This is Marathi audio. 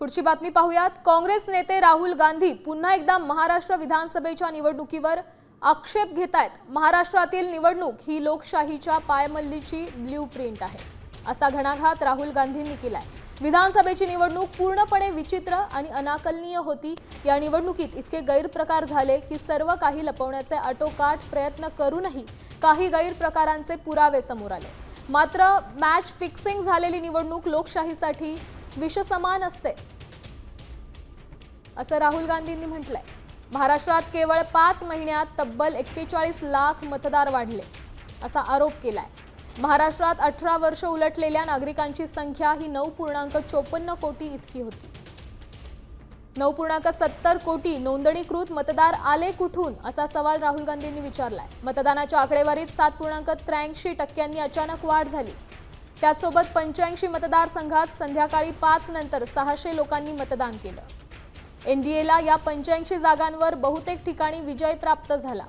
पुढची बातमी पाहूयात. काँग्रेस नेते राहुल गांधी पुन्हा एकदा महाराष्ट्र विधानसभेच्या निवडणुकीवर आक्षेप घेत आहेत महाराष्ट्रातील निवडणूक ही लोकशाहीच्या पायमल्लीची ब्ल्यू प्रिंट आहे. असा घणाघात राहुल गांधींनी केलाय. विधानसभेची निवडणूक पूर्णपणे विचित्र आणि अनाकलनीय होती. या निवडणुकीत इतके गैरप्रकार झाले की सर्व काही लपवण्याचे आटोकाट प्रयत्न करूनही काही गैरप्रकारांचे पुरावे समोर आले. मात्र मॅच फिक्सिंग झालेली निवडणूक लोकशाहीसाठी विषसमान असते. असं राहुल गांधींनी म्हटलंय. महाराष्ट्रात केवळ पाच महिन्यात तब्बल एक्केचाळीस लाख मतदार वाढले असा आरोप केलाय. महाराष्ट्रात अठरा वर्ष उलटलेल्या नागरिकांची संख्या ही नऊ पूर्णांक चोपन्न कोटी इतकी होती. नऊ पूर्णांक सत्तर कोटी नोंदणीकृत मतदार आले कुठून असा सवाल राहुल गांधींनी विचारलाय. मतदानाच्या आकडेवारीत सात पूर्णांक त्र्याऐंशी टक्क्यांनी अचानक वाढ झाली. त्याचसोबत पंच्याऐंशी मतदारसंघात संध्याकाळी पाच नंतर सहाशे लोकांनी मतदान केलं. एनडीएला या पंच्याऐंशी जागांवर बहुतेक ठिकाणी विजय प्राप्त झाला.